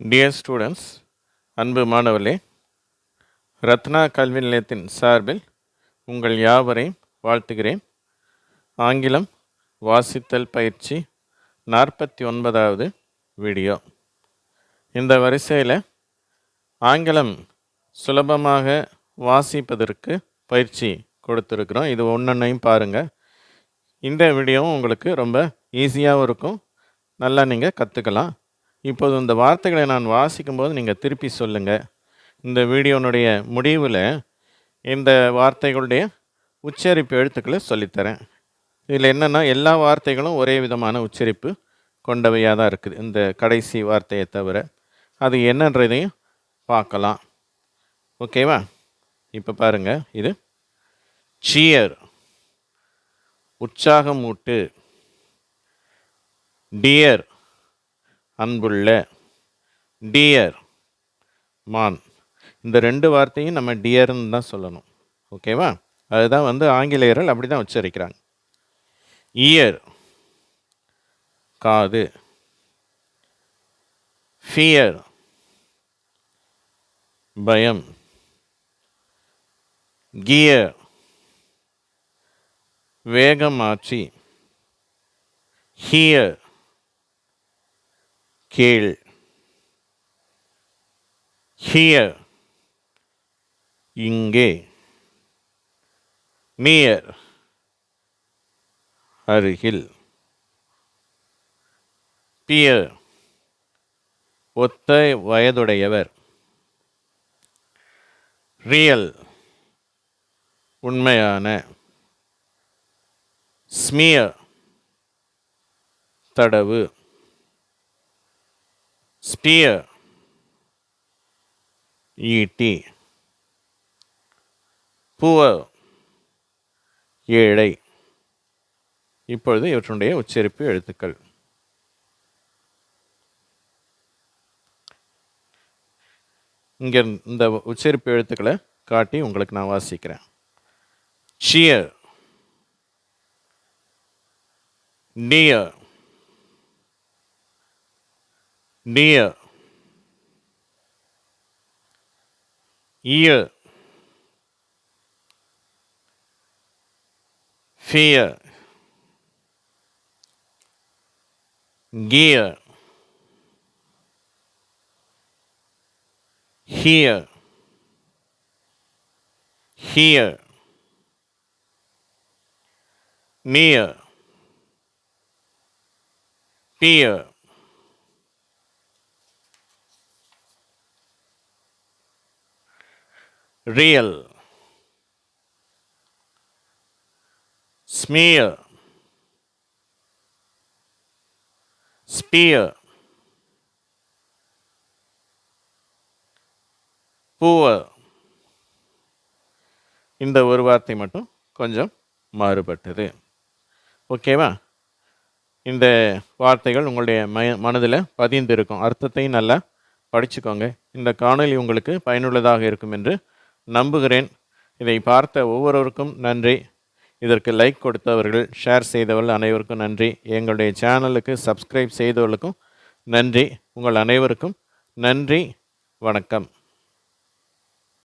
Dear students அன்பு மாணவர்களே ரத்னா கல்வி நிலையத்தின் சார்பில் உங்கள் யாவரையும் வாழ்த்துகிறேன். ஆங்கிலம் வாசித்தல் பயிற்சி நாற்பத்தி ஒன்பதாவது வீடியோ. இந்த வரிசையில் ஆங்கிலம் சுலபமாக வாசிப்பதற்கு பயிற்சி கொடுத்துருக்குறோம். இது ஒன்றொன்னையும் பாருங்கள் இந்த வீடியோவும் உங்களுக்கு ரொம்ப ஈஸியாகவும் இருக்கும். நல்லா நீங்கள் கற்றுக்கலாம் இப்போது இந்த வார்த்தைகளை நான் வாசிக்கும்போது நீங்கள் திருப்பி சொல்லுங்கள் இந்த வீடியோனுடைய முடிவில் இந்த வார்த்தைகளுடைய உச்சரிப்பு எழுத்துக்களை சொல்லித்தரேன். இதில் என்னென்னா எல்லா வார்த்தைகளும் ஒரே விதமான உச்சரிப்பு கொண்டவையாக தான் இருக்குது. இந்த கடைசி வார்த்தையை தவிர அது என்னன்றதையும் பார்க்கலாம். ஓகேவா? இப்போ பாருங்கள் இது சியர் உற்சாகம் ஊட்டு டியர் அன்புள்ள டியர் மான் இந்த ரெண்டு வார்த்தையும் நம்ம டியர்னு தான் சொல்லணும். ஓகேவா அதுதான் வந்து ஆங்கிலேயர்கள் அப்படி தான் உச்சரிக்கிறாங்க. இயர் காது. ஃபியர் பயம். கியர் வேகமாற்றி ஹியர் கீழ். ஹியர் இங்கே. நியர் அருகில். பியர் ஒத்த வயதுடையவர். ரியல் உண்மையான. ஸ்மியர் தடவு. ஸ்பியர் ஈட்டி புவர் ஏழை. இப்பொழுது இவற்றுடைய உச்சரிப்பு எழுத்துக்கள். இங்கே இந்த உச்சரிப்பு எழுத்துக்களை காட்டி உங்களுக்கு நான் வாசிக்கிறேன். Cheer near near ear fear gear here here near peer real. Smear. Spear. Poor. இந்த ஒரு வார்த்தை மட்டும் கொஞ்சம் மாறுபட்டது. ஓகேவா இந்த வார்த்தைகள் உங்களுடைய ம மனதில் பதிந்திருக்கும். அர்த்தத்தையும் நல்லா படிச்சுக்கோங்க. இந்த காணொலி உங்களுக்கு பயனுள்ளதாக இருக்கும் என்று நம்புகிறேன். இதை பார்த்த ஒவ்வொருவருக்கும் நன்றி. இதற்கு லைக் கொடுத்தவர்கள் ஷேர் செய்தவர்கள் அனைவருக்கும் நன்றி. எங்களுடைய சேனலுக்கு சப்ஸ்கிரைப் செய்தவர்களுக்கும் நன்றி. உங்கள் அனைவருக்கும் நன்றி. வணக்கம்.